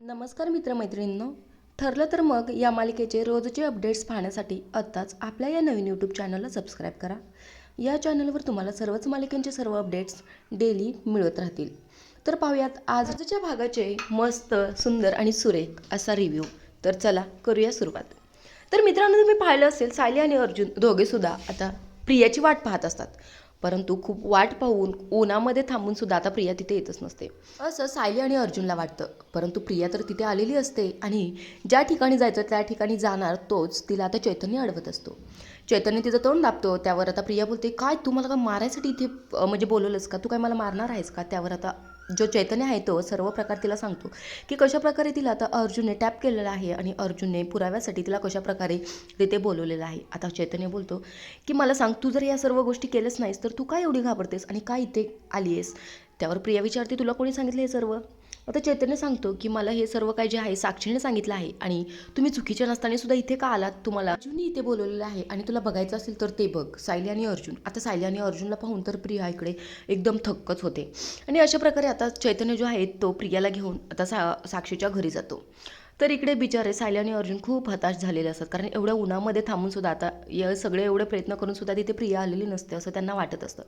नमस्कार मित्रमैत्रिणींनो. ठरलं तर मग या मालिकेचे रोजचे अपडेट्स पाहण्यासाठी आत्ताच आपल्या या नवीन यूट्यूब चॅनलला सबस्क्राईब करा. या चॅनलवर तुम्हाला सर्वच मालिकांचे सर्व अपडेट्स डेली मिळत राहतील. तर पाहूयात आजच्या भागाचे मस्त सुंदर आणि सुरेख असा रिव्ह्यू तर चला करूया सुरुवात. तर मित्रांनो तुम्ही पाहिलं असेल सायली आणि अर्जुन दोघेसुद्धा आता प्रियाची वाट पाहत असतात. परंतु खूप वाट पाहून उन्हामध्ये थांबून सुद्धा आता प्रिया तिथे येतच नसते. असं सायली आणि अर्जुनला वाटतं. परंतु प्रिया तर तिथे आलेली असते आणि ज्या ठिकाणी जायचं त्या ठिकाणी जाणार तोच तिला आता चैतन्य अडवत असतो. चैतन्य तिचं तोंड दाबतो त्यावर आता प्रिया बोलते काय तू मला का मारायसाठी इथे म्हणजे बोलवलंस का? तू काय मला मारणार आहेस का? त्यावर आता जो चैतन्य आहे तो सर्व प्रकार तिला सांगतो की कशाप्रकारे तिला आता अर्जुनने टॅप केलेला आहे आणि अर्जुनने पुराव्यासाठी तिला कशाप्रकारे तिथे बोलवलेलं आहे. आता चैतन्य बोलतो की मला सांग तू जर या सर्व गोष्टी केल्याच नाहीस तर तू काय एवढी घाबरतेस आणि काय इथे आली आहेस त्यावर प्रिया विचारते तुला कोणी सांगितलं हे सर्व? आता चैतन्य सांगतो की मला हे सर्व काय जे आहे साक्षीने सांगितलं आहे आणि तुम्ही चुकीच्या नसताना सुद्धा इथे का आलात? तुम्हाला अर्जुनने इथे बोलवलेलं आहे आणि तुला बघायचं असेल तर ते बघ सायली आणि अर्जुन. आता सायली आणि अर्जुनला पाहून तर प्रिया इकडे एकदम थक्कच होते. आणि अशा प्रकारे आता चैतन्य जो आहे तो प्रियाला घेऊन आता सा साक्षीच्या घरी जातो. तर इकडे बिचारे सायली आणि अर्जुन खूप हताश झालेले असतात. कारण एवढ्या उन्हामध्ये थांबून सुद्धा आता या सगळे एवढे प्रयत्न करून सुद्धा तिथे प्रिया आलेली नसते असं त्यांना वाटत असतं.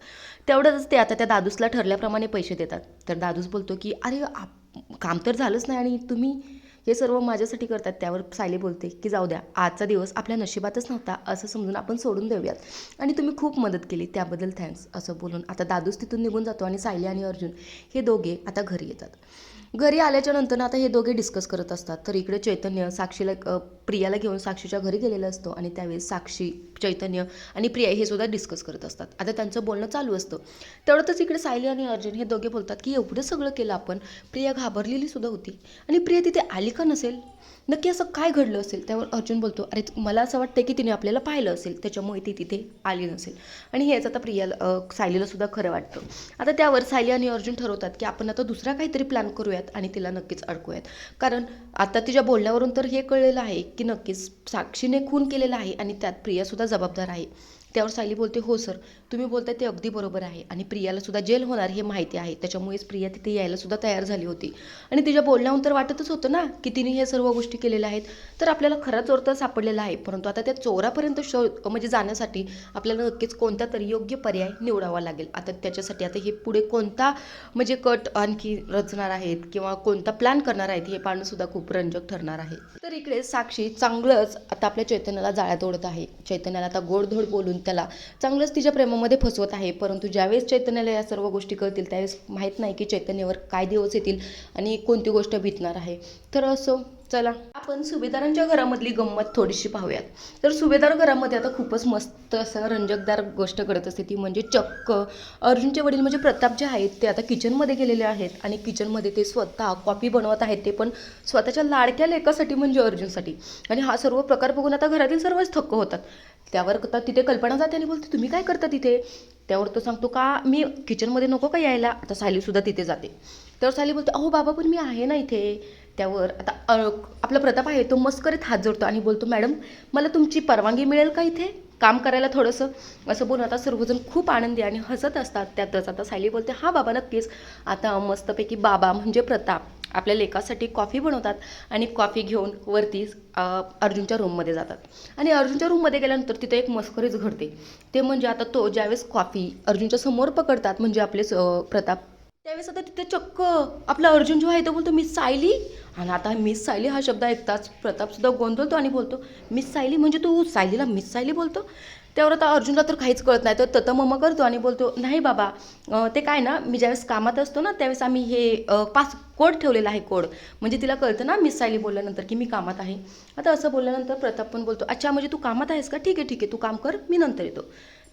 तेवढंच ते आता त्या दादूसला ठरल्याप्रमाणे पैसे देतात. तर दादूस बोलतो की अरे आप काम तर झालंच नाही आणि तुम्ही हे सर्व माझ्यासाठी करतात. त्यावर सायली बोलते की जाऊ द्या आजचा दिवस आपल्या नशिबातच नव्हता असं समजून आपण सोडून देऊयात. आणि तुम्ही खूप मदत केली त्याबद्दल थँक्स असं बोलून. आता दादूस तिथून निघून जातो आणि सायली आणि अर्जुन हे दोघे आता घरी येतात. घरी आल्याच्यानंतर आता हे दोघे डिस्कस करत असतात. तर इकडे चैतन्य साक्षीला प्रियाला घेऊन साक्षीच्या घरी गेलेला असतो आणि त्यावेळेस साक्षी चैतन्य आणि प्रिया हे सुद्धा डिस्कस करत असतात. आता त्यांचं बोलणं चालू असतं. तेवढंच इकडे सायली आणि अर्जुन हे दोघे बोलतात की एवढं सगळं केलं आपण प्रिया घाबरलेली सुद्धा होती. आणि प्रिया तिथे आली का नसेल? नक्की असं काय घडलं असेल? त्यावर अर्जुन बोलतो अरे मला असं वाटतं की तिने आपल्याला पाहिलं असेल त्याच्यामुळे ती तिथे आली नसेल. आणि हेच आता प्रियाला सायलीला सुद्धा खरं वाटतं. आता त्यावर सायली आणि अर्जुन ठरवतात की आपण आता दुसरा काहीतरी प्लॅन करूयात आणि तिला नक्कीच अडकूयात. कारण आता तिच्या बोलण्यावरून तर हे कळलेलं आहे की नक्कीच साक्षीने खून केलेला आहे आणि त्यात प्रियासुद्धा जबाबदार आहे. त्यावर सायली बोलते हो सर तुम्ही बोलताय ते अगदी बरोबर आहे आणि प्रियाला सुद्धा जेल होणार हे माहिती आहे. त्याच्यामुळेच प्रिया तिथे यायला सुद्धा तयार झाली होती. आणि तिच्या बोलण्याहून तर वाटतच होतं ना की तिने हे सर्व गोष्टी केलेल्या आहेत. तर आपल्याला खरा चोर तर सापडलेला आहे परंतु आता त्या चोरापर्यंत शो म्हणजे जाण्यासाठी आपल्याला नक्कीच कोणता तरी योग्य पर्याय निवडावा लागेल. आता त्याच्यासाठी आता हे पुढे कोणता म्हणजे कट आणखी रचणार आहेत किंवा कोणता प्लॅन करणार आहेत हे पाहणं सुद्धा खूप रंजक ठरणार आहे. तर इकडे साक्षी चांगलंच आता आपल्या चैतन्याला जाळ्यात ओढत आहे. चैतन्याला आता गोडधोड बोलून त्याला. चांगलंच तिच्या प्रेमामध्ये फसवत आहे परंतु ज्यावेळेस चैतन्याला या सर्व गोष्टी कळतील त्यावेळेस माहीत नाही की चैतन्यावर काय दिवस येतील आणि कोणती गोष्ट भीतणार आहे. तर असं चला. आपण सुभेदारांच्या घरामधली गंमत थोडीशी पाहूयात. तर सुभेदार घरामध्ये आता खूपच मस्त असं रंजकदार गोष्ट करत असते ती म्हणजे चक्क. अर्जुनचे वडील म्हणजे प्रताप जे आहेत ते आता किचनमध्ये गेलेले आहेत आणि किचनमध्ये ते स्वतः कॉफी बनवत आहेत ते पण स्वतःच्या लाडक्या लेकासाठी म्हणजे अर्जुनसाठी. आणि हा सर्व प्रकार बघून आता घरातील सर्वच थक्क होतात. त्यावर आता तिथे कल्पना जाते आणि बोलते तुम्ही काय करता तिथे? त्यावर तो सांगतो का मी किचनमध्ये नको का यायला? आता सायलीसुद्धा तिथे जाते. त्यावर सायली बोलतो अहो बाबा पण मी आहे ना इथे. त्यावर आता आपला प्रताप आहे तो मस्करीत हात जोडतो आणि बोलतो मॅडम मला तुमची परवानगी मिळेल का इथे? काम करायला थोडंसं. असं बोलून आता सर्वजण खूप आनंदी आणि हसत असतात त्यातच. आता सायली बोलते हा बाबा नक्कीच. आता मस्तपैकी बाबा म्हणजे प्रताप. आपल्या लेकासाठी कॉफी बनवतात आणि कॉफी घेऊन वरती अर्जुनच्या रूममध्ये जातात. आणि अर्जुनच्या रूममध्ये गेल्यानंतर तिथे एक मस्करीच घडते. ते म्हणजे आता तो ज्यावेळेस कॉफी अर्जुनच्या समोर पकडतात म्हणजे आपले प्रताप त्यावेळेस आता तिथे चक्क आपला अर्जुन जो आहे तो बोलतो मिस सायली? आणि आता मिस सायली हा शब्द ऐकताच प्रतापसुद्धा गोंधळतो आणि बोलतो मिस सायली म्हणजे तू सायलीला मिस सायली बोलतो? त्यावर आता अर्जुनला तर काहीच कळत नाही. तर तत मम करतो आणि बोलतो नाही बाबा ते काय ना मी ज्यावेळेस कामात असतो ना त्यावेळेस आम्ही हे पास कोड ठेवलेला आहे कोड. म्हणजे तिला कळतं ना मिस सायली बोलल्यानंतर की मी कामात आहे. आता असं बोलल्यानंतर प्रताप पण बोलतो अच्छा म्हणजे तू कामात आहेस का? ठीक आहे ठीक आहे तू काम कर मी नंतर येतो.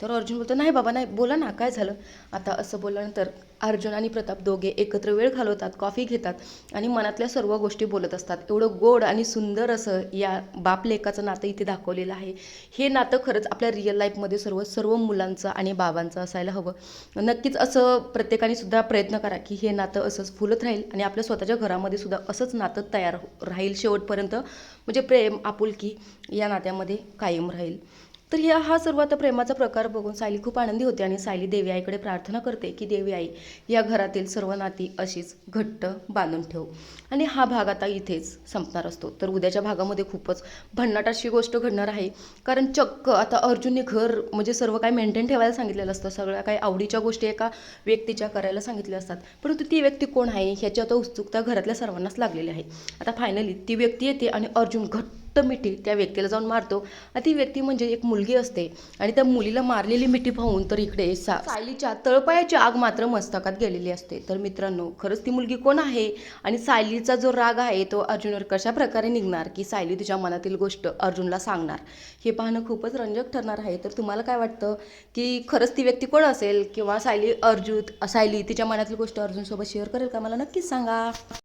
तर अर्जुन बोलतो नाही बाबा नाही बोला ना काय झालं? आता असं बोलल्यानंतर अर्जुन आणि प्रताप दोघे एकत्र वेळ घालवतात कॉफी घेतात आणि मनातल्या सर्व गोष्टी बोलत असतात. एवढं गोड आणि सुंदर असं या बाप लेखाचं नातं इथे दाखवलेलं आहे. हे नातं खरंच आपल्या रिअल लाईफमध्ये सर्व सर्व मुलांचं आणि बाबांचं असायला हवं. नक्कीच असं प्रत्येकाने सुद्धा प्रयत्न करा की हे नातं असंच फुलत राहील आणि आपल्या स्वतःच्या घरामध्ये सुद्धा असंच नातं तयार हो- राहील शेवटपर्यंत. म्हणजे प्रेम आपुलकी या नात्यामध्ये कायम राहील. तर या हा सर्व आता प्रेमाचा प्रकार बघून सायली खूप आनंदी होते आणि सायली देवी आईकडे प्रार्थना करते की देवी आई या घरातील सर्व नाती अशीच घट्ट बांधून ठेव. आणि हा भाग आता इथेच संपणार असतो. तर उद्याच्या भागामध्ये खूपच भन्नाट अशी गोष्ट घडणार आहे. कारण चक्क आता अर्जुनने घर म्हणजे सर्व काही मेंटेन ठेवायला सांगितलेलं असतं. सगळ्या काही आवडीच्या गोष्टी एका व्यक्तीच्या करायला सांगितल्या असतात. परंतु ती व्यक्ती कोण आहे? ह्याची आता उत्सुकता घरातल्या सर्वांनाच लागलेली आहे. आता फायनली ती व्यक्ती येते आणि अर्जुन घट्ट मिठी त्या व्यक्तीला जाऊन मारतो. आणि ती व्यक्ती म्हणजे एक मुलगी असते. आणि त्या मुलीला मारलेली मिठी पाहून तर इकडे सा सायलीच्या तळपायाची आग मात्र मस्तकात गेलेली असते. तर मित्रांनो खरंच ती मुलगी कोण आहे? आणि सायलीचा जो राग आहे तो अर्जुनवर कशा प्रकारे निघणार? की सायली तिच्या मनातील गोष्ट अर्जुनला सांगणार? हे पाहणं खूपच रंजक ठरणार आहे. तर तुम्हाला काय वाटतं? की खरंच ती व्यक्ती कोण असेल? किंवा सायली अर्जुन सायली तिच्या मनातील गोष्ट अर्जुनसोबत शेअर करेल का? मला नक्कीच सांगा.